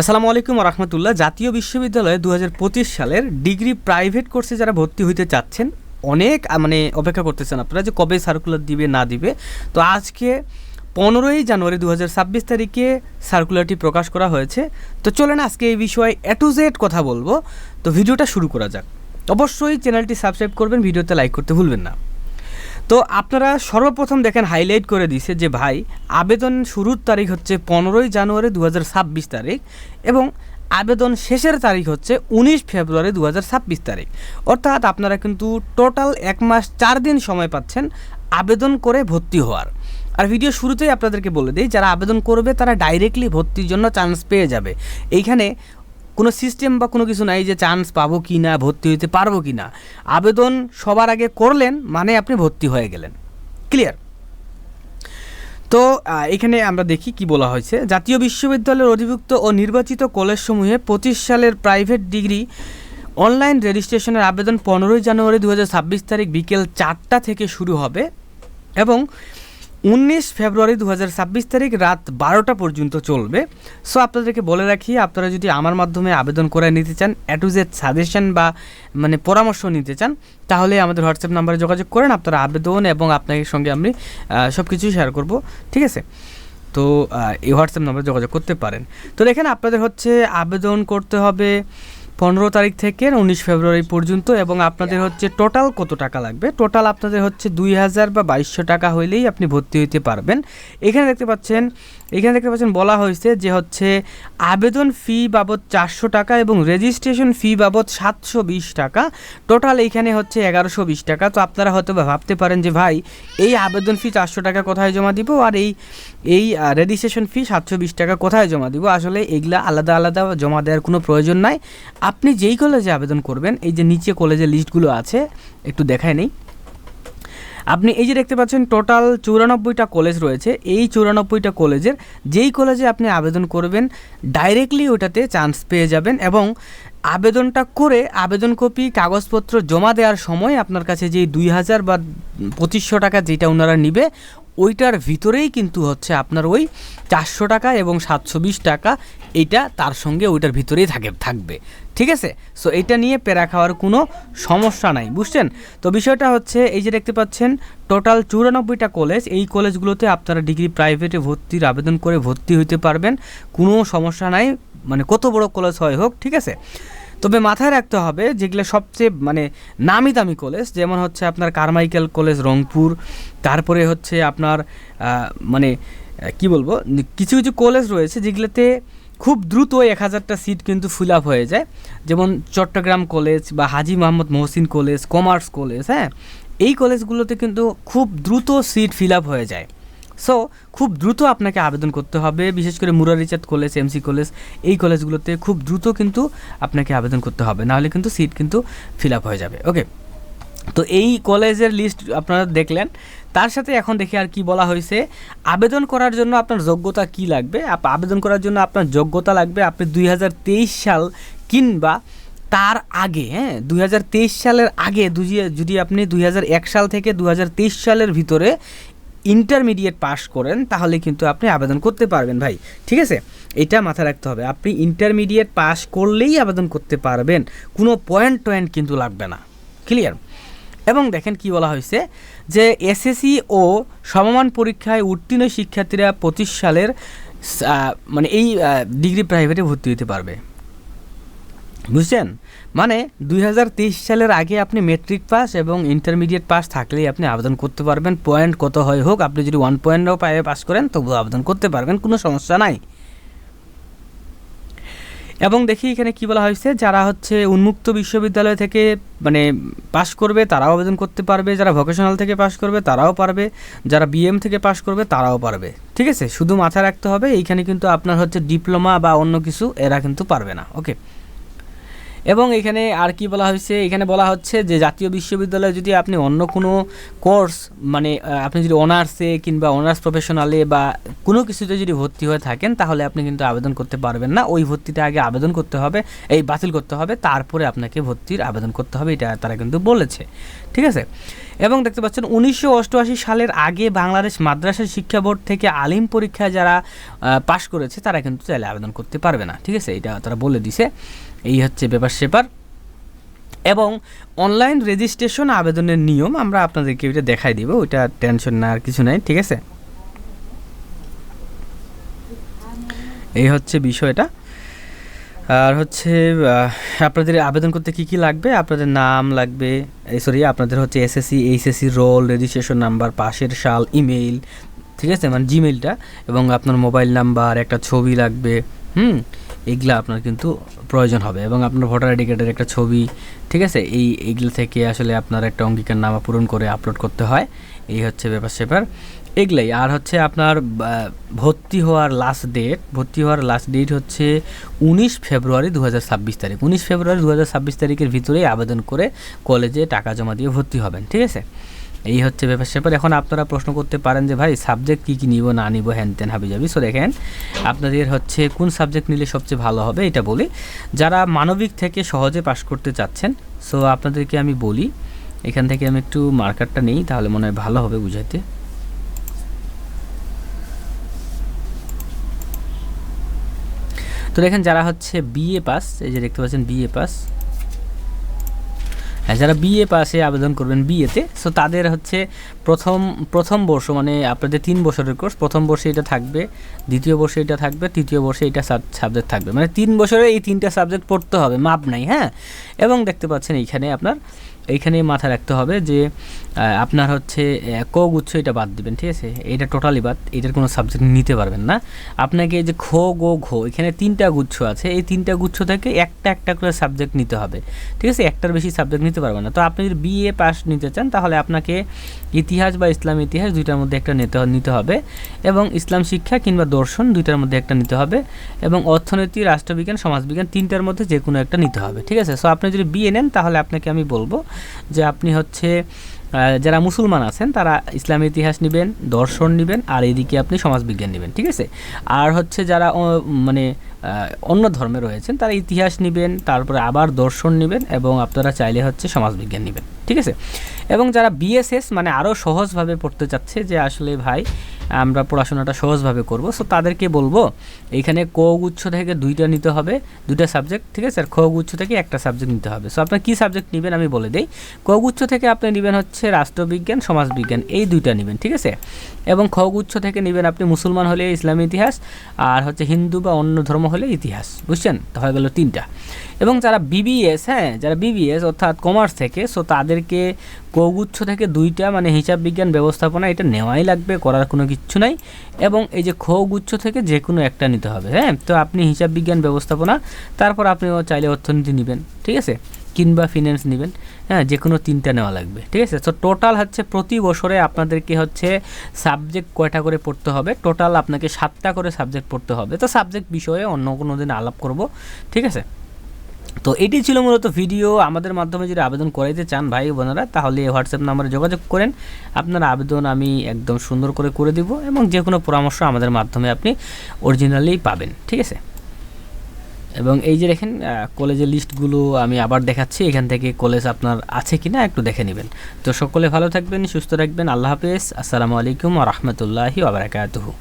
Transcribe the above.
আসসালামু আলাইকুম রহমতুল্লাহ। জাতীয় বিশ্ববিদ্যালয়ে দু হাজার পঁচিশ সালের ডিগ্রি প্রাইভেট কোর্সে যারা ভর্তি হইতে চাচ্ছেন, অনেক মানে অপেক্ষা করতেছেন আপনারা যে কবে সার্কুলার দিবে, না দিবে। তো আজকে পনেরোই জানুয়ারি দু হাজার ছাব্বিশ তারিখে সার্কুলারটি প্রকাশ করা হয়েছে। তো চলেন আজকে এই বিষয়ে এ জেড কথা বলব। তো ভিডিওটা শুরু করা যাক। অবশ্যই চ্যানেলটি সাবস্ক্রাইব করবেন, ভিডিওতে লাইক করতে ভুলবেন না। তো আপনারা সর্বপ্রথম দেখেন হাইলাইট করে দিছে যে ভাই, আবেদন শুরুর তারিখ হচ্ছে পনেরোই জানুয়ারি দু হাজার ছাব্বিশ তারিখ এবং আবেদন শেষের তারিখ হচ্ছে উনিশ ফেব্রুয়ারি দু হাজার ছাব্বিশ তারিখ। অর্থাৎ আপনারা কিন্তু টোটাল এক মাস চার দিন সময় পাচ্ছেন আবেদন করে ভর্তি হওয়ার। আর ভিডিও শুরুতেই আপনাদেরকে বলে দিই, যারা আবেদন করবে তারা ডাইরেক্টলি ভর্তির জন্য চান্স পেয়ে যাবে। এইখানে কোনো সিস্টেম বা কোনো কিছু নাই যে চান্স পাবো কি না ভর্তি হইতে পারব কি না আবেদন সবার আগে করলেন মানে আপনি ভর্তি হয়ে গেলেন। ক্লিয়ার তো এখানে আমরা দেখি কি বলা হয়েছে। জাতীয় বিশ্ববিদ্যালয়ের অধিভুক্ত ও নির্বাচিত কলেজসমূহে পঁচিশ সালের প্রাইভেট ডিগ্রি অনলাইন রেজিস্ট্রেশনের আবেদন পনেরোই জানুয়ারি দু হাজার ছাব্বিশ তারিখ বিকেল চারটা থেকে শুরু হবে এবং উনিশ ফেব্রুয়ারি দু হাজার ছাব্বিশ তারিখ রাত বারোটা পর্যন্ত চলবে। সো আপনাদেরকে বলে রাখি, আপনারা যদি আমার মাধ্যমে আবেদন করে নিতে চান এ টু জেড সাজেশন বা মানে পরামর্শ নিতে চান, তাহলে আমাদের হোয়াটসঅ্যাপ নাম্বারে যোগাযোগ করেন, আপনারা আবেদন এবং আপনাদের সঙ্গে আমি সব কিছুই শেয়ার করব। ঠিক আছে? তো এই হোয়াটসঅ্যাপ নাম্বারে যোগাযোগ করতে পারেন। তো দেখেন, আপনাদের হচ্ছে আবেদন করতে হবে পনেরো তারিখ থেকে উনিশ ফেব্রুয়ারি পর্যন্ত এবং আপনাদের হচ্ছে টোটাল কত টাকা লাগবে? টোটাল আপনাদের হচ্ছে দুই হাজার বা বাইশশো টাকা হইলেই আপনি ভর্তি হইতে পারবেন। এখানে দেখতে পাচ্ছেন এখানে দেখতে পাচ্ছেন, বলা হয়েছে যে হচ্ছে আবেদন ফি বাবদ চারশো টাকা এবং রেজিস্ট্রেশন ফি বাবদ সাতশো বিশ টাকা। টোটাল এইখানে হচ্ছে এগারোশো বিশ টাকা। তো আপনারা হয়তো ভাবতে পারেন যে, ভাই, এই আবেদন ফি চারশো টাকা কোথায় জমা দিব আর এই এই রেজিস্ট্রেশন ফি সাতশো বিশ টাকা কোথায় জমা দিব? আসলে এগুলা আলাদা আলাদা জমা দেওয়ার কোনো প্রয়োজন নাই। আপনি যেই কলেজে আবেদন করবেন, এই যে নিচে কলেজের লিস্টগুলো আছে, একটু দেখায় নেই। আপনি এই যে দেখতে পাচ্ছেন টোটাল চুরানব্বইটা কলেজ রয়েছে। এই চুরানব্বইটা কলেজের যেই কলেজে আপনি আবেদন করবেন ডাইরেক্টলি ওটাতে চান্স পেয়ে যাবেন এবং আবেদনটা করে আবেদন কপি, কাগজপত্র জমা দেওয়ার সময় আপনার কাছে যে দুই হাজার বা পঁচিশশো টাকা যেটা ওনারা নিবে ওইটার ভিতরেই কিন্তু হচ্ছে আপনার ওই চারশো টাকা এবং সাতশো বিশ টাকা এইটা তার সঙ্গে ওইটার ভিতরেই থাকে, থাকবে। ঠিক আছে? সো এটা নিয়ে পেরা খাওয়ার কোনো সমস্যা নাই, বুঝছেন? তো বিষয়টা হচ্ছে, এই যে দেখতে পাচ্ছেন টোটাল চুরানব্বইটা কলেজ এই কলেজগুলোতে আপনারা ডিগ্রি প্রাইভেটে ভর্তির আবেদন করে ভর্তি হইতে পারবেন। কোনো সমস্যা নাই মানে কত বড় কলেজ হয় হোক, ঠিক আছে? তবে মাথায় রাখতে হবে যেগুলো সবচেয়ে মানে নামি দামি কলেজ যেমন হচ্ছে আপনার কারমাইকেল কলেজ রংপুর, তারপরে হচ্ছে আপনার মানে কি বলব, কিছু কিছু কলেজ রয়েছে যেগুলোতে খুব দ্রুত এক হাজারটা সিট কিন্তু ফিল আপ হয়ে যায়। যেমন চট্টগ্রাম কলেজ বা Haji Mohammad Mohsin college commerce college হ্যাঁ? এই কলেজগুলোতে কিন্তু খুব দ্রুত সিট ফিল আপ হয়ে যায়। সো খুব দ্রুত আপনাকে আবেদন করতে হবে। বিশেষ করে মুরারিচাঁদ কলেজ, এমসি কলেজ, এই কলেজগুলোতে খুব দ্রুত কিন্তু আপনাকে আবেদন করতে হবে। নাহলে কিন্তু সিট কিন্তু ফিল আপ হয়ে যাবে। ওকে তো এই কলেজের লিস্ট আপনারা দেখলেন। তার সাথে এখন দেখি আর কি বলা হয়েছে। আবেদন করার জন্য আপনার যোগ্যতা কি লাগবে? আবেদন করার জন্য আপনার যোগ্যতা লাগবে আপনি দুই হাজার তেইশ সাল কিংবা তার আগে হ্যাঁ? দুই হাজার তেইশ সালের আগে যদি আপনি দুই হাজার এক সাল থেকে দু হাজার তেইশ সালের ভিতরে ইন্টারমিডিয়েট পাস করেন, তাহলে কিন্তু আপনি আবেদন করতে পারবেন ভাই। ঠিক আছে? এটা মাথায় রাখতে হবে। আপনি ইন্টারমিডিয়েট পাস করলেই আবেদন করতে পারবেন। কোনো পয়েন্ট টয়েন্ট কিন্তু লাগবে না। ক্লিয়ার এবং দেখেন কি বলা হয়েছে যে এসএসসি ও সমমান পরীক্ষায় উত্তীর্ণ শিক্ষার্থীরা পঁচিশ সালের মানে এই ডিগ্রি প্রাইভেটে ভর্তি হতে পারবে। বুঝছেন? মানে দুই হাজার তেইশ সালের আগে আপনি মেট্রিক পাস এবং ইন্টারমিডিয়েট পাস থাকলেই আপনি আবেদন করতে পারবেন। পয়েন্ট কত হয় হোক, আপনি যদি ওয়ান পয়েন্টও পায়ে পাস করেন, তবুও আবেদন করতে পারবেন, কোনো সমস্যা নাই। এবং দেখি এখানে কি বলা হয়েছে, যারা হচ্ছে উন্মুক্ত বিশ্ববিদ্যালয় থেকে মানে পাশ করবে, তারাও আবেদন করতে পারবে। যারা ভোকেশনাল থেকে পাশ করবে, তারাও পারবে। যারা বিএম থেকে পাশ করবে, তারাও পারবে। ঠিক আছে? শুধু মাথায় রাখতে হবে, এইখানে কিন্তু আপনার হচ্ছে ডিপ্লোমা বা অন্য কিছু, এরা কিন্তু পারবে না। ওকে এবং এখানে আর কি বলা হয়েছে? এখানে বলা হচ্ছে যে, জাতীয় বিশ্ববিদ্যালয়ে যদি আপনি অন্য কোনো কোর্স মানে আপনি যদি অনার্সে কিংবা অনার্স প্রফেশনালে বা কোনো কিছুতে যদি ভর্তি হয়ে থাকেন, তাহলে আপনি কিন্তু আবেদন করতে পারবেন না। ওই ভর্তিতে আগে আবেদন করতে হবে, এই বাতিল করতে হবে, তারপরে আপনাকে ভর্তির আবেদন করতে হবে, এটা তারা কিন্তু বলেছে। ঠিক আছে? এবং দেখতে পাচ্ছেন উনিশশো অষ্টআশি সালের আগে বাংলাদেশ মাদ্রাসা শিক্ষা বোর্ড থেকে আলিম পরীক্ষায় যারা পাশ করেছে, তারা কিন্তু চাইলে আবেদন করতে পারবে না, ঠিক আছে? এটা তারা বলে দিছে। এই হচ্ছে ব্যাপার সেপার। এবং অনলাইন রেজিস্ট্রেশন আবেদনের নিয়ম আমরা আপনাদেরকে ওইটা দেখাই দিব, ওইটা টেনশন না, আর কিছু নাই, ঠিক আছে? এই হচ্ছে বিষয়টা। আর হচ্ছে আপনাদের আবেদন করতে কি কি লাগবে? আপনাদের নাম লাগবে সরি আপনাদের হচ্ছে SSC HSC roll registration number পাশের সাল ইমেইল ঠিক আছে? মানে জিমেইলটা এবং আপনার মোবাইল নাম্বার একটা ছবি লাগবে, হুম? এগুলা আপনার কিন্তু প্রয়োজন হবে এবং আপনার ভোটার আইডি কার্ডের একটা ছবি, ঠিক আছে? এই, এইগুলো থেকে আসলে আপনার একটা অঙ্গীকার নামা পূরণ করে আপলোড করতে হয়। এই হচ্ছে ব্যাপার স্যাপার এগুলাই। আর হচ্ছে আপনার ভর্তি হওয়ার লাস্ট ডেট ভর্তি হওয়ার লাস্ট ডেট হচ্ছে উনিশ ফেব্রুয়ারি দু হাজার ছাব্বিশ তারিখ। উনিশ ফেব্রুয়ারি দু হাজার ছাব্বিশ তারিখের ভিতরেই আবেদন করে কলেজে টাকা জমা দিয়ে ভর্তি হবেন, ঠিক আছে? এই হচ্ছে ব্যাপার স্যাপার। এখন আপনারা প্রশ্ন করতে পারেন যে, ভাই সাবজেক্ট কী কী নিব, না নিব, হ্যান ত্যান হাবি যাবি সো দেখেন, আপনাদের হচ্ছে কোন সাবজেক্ট নিলে সবচেয়ে ভালো হবে, এটা বলি। যারা মানবিক থেকে সহজে পাশ করতে চাচ্ছেন সো আপনাদেরকে আমি বলি, এখান থেকে আমি একটু মার্কারটা নেই, তাহলে মনে হয় ভালো হবে বুঝাইতে। তো দেখেন যারা হচ্ছে বিএ পাস এই যে দেখতে পাচ্ছেন বিএ পাস হ্যাঁ যারা বিএ পাসে আবেদন করবেন বিএতে সো তাদের হচ্ছে প্রথম প্রথম বর্ষ মানে আপনাদের তিন বছরের কোর্স প্রথম বর্ষে এটা থাকবে, দ্বিতীয় বর্ষে এটা থাকবে, তৃতীয় বর্ষে এটা সাবজেক্ট থাকবে। মানে তিন বছরে এই তিনটা সাবজেক্ট পড়তে হবে, মাপ নাই হ্যাঁ? এবং দেখতে পাচ্ছেন এইখানে আপনার এইখানে মাথা রাখতে হবে যে আপনার হচ্ছে ক গুচ্ছ এটা বাদ দিবেন, ঠিক আছে? এটা টোটালি বাদ, এটার কোনো সাবজেক্ট নিতে পারবেন না। আপনাকে যে খো, গো, ঘো, এখানে তিনটা গুচ্ছ আছে। এই তিনটা গুচ্ছ থেকে একটা একটা করে সাবজেক্ট নিতে হবে। ঠিক আছে? একটার বেশি সাবজেক্ট নিতে পারবেন না। তো আপনি যদি বিএ পাস নিতে চান, তাহলে আপনাকে ইতিহাস বা ইসলাম ইতিহাস দুইটার মধ্যে একটা নিতে নিতে হবে এবং ইসলাম শিক্ষা কিংবা দর্শন দুইটার মধ্যে একটা নিতে হবে এবং অর্থনীতি, রাষ্ট্রবিজ্ঞান, সমাজবিজ্ঞান তিনটার মধ্যে যে কোনো একটা নিতে হবে। ঠিক আছে? সো আপনি যদি বিএ নেন, তাহলে আপনাকে আমি বলব যে আপনি হচ্ছে যারা মুসলমান আছেন, তারা ইসলামী ইতিহাস নেবেন, দর্শন নেবেন, আর এদিকে আপনি সমাজবিজ্ঞান নেবেন, ঠিক আছে? আর হচ্ছে যারা মানে অন্য ধর্মে রয়েছেন, তারা ইতিহাস নেবেন, তারপরে আবার দর্শন নেবেন, এবং আপনারা চাইলে হচ্ছে সমাজবিজ্ঞান নেবেন, ঠিক আছে? এবং যারা বিএসএস মানে আরও সহজভাবে পড়তে চাচ্ছে যে আসলে ভাই আমরা পড়াশোনাটা সহজভাবে করব। সো তাদেরকে বলব, এইখানে ক গুচ্ছ থেকে দুইটা নিতে হবে, দুইটা সাবজেক্ট ঠিক আছে? আর খ গুচ্ছ থেকে একটা সাবজেক্ট নিতে হবে। সো আপনার কী সাবজেক্ট নেবেন আমি বলে দিই। ক গুচ্ছ থেকে আপনি নেবেন হচ্ছে রাষ্ট্রবিজ্ঞান, সমাজবিজ্ঞান, এই দুইটা নেবেন, ঠিক আছে? এবং খ গুচ্ছ থেকে নেবেন আপনি মুসলমান হলে ইসলামী ইতিহাস, আর হচ্ছে হিন্দু বা অন্য ধর্ম হলে ইতিহাস, বুঝছেন? তো হয়ে গেল তিনটা। এবং যারা বিবিএস হ্যাঁ যারা বিবিএস অর্থাৎ কমার্স থেকে সো তাদেরকে কগুচ্ছ থেকে দুইটা মানে হিসাব বিজ্ঞান ব্যবস্থাপনা এটা নেওয়াই লাগবে, করার কোনো কিচ্ছু নাই। এবং এই যে খ গুচ্ছ থেকে যে কোনো একটা নিতে হবে হ্যাঁ? তো আপনি হিসাব বিজ্ঞান ব্যবস্থাপনা, তারপর আপনি চাইলে অর্থনীতি নেবেন, ঠিক আছে? কিংবা ফিনান্স নেবেন হ্যাঁ? যে কোনো তিনটা নেওয়া লাগবে, ঠিক আছে? তো টোটাল হচ্ছে প্রতি বছরে আপনাদেরকে হচ্ছে সাবজেক্ট কয়টা করে পড়তে হবে? টোটাল আপনাকে সাতটা করে সাবজেক্ট পড়তে হবে। তো সাবজেক্ট বিষয়ে অন্য কোনো দিন আলাপ করব, ঠিক আছে? তো এটি ছিল মূলত ভিডিও। আমাদের মাধ্যমে যদি আবেদন করাইতে চান ভাই বোনেরা, তাহলে হোয়াটসঅ্যাপ নাম্বারে যোগাযোগ করেন। আপনার আবেদন আমি একদম সুন্দর করে করে দিব এবং যে কোনো পরামর্শ আমাদের মাধ্যমে আপনি অরিজিনালি পাবেন, ঠিক আছে? এবং এই যে দেখেন কলেজের লিস্টগুলো আমি আবার দেখাচ্ছি। এখান থেকে কলেজ আপনার আছে কি না একটু দেখে নেবেন। তো সকলে ভালো থাকবেন, সুস্থ রাখবেন আল্লাহ হাফেজ। আসসালামু আলাইকুম রহমতুল্লাহি আবরাকাতুহু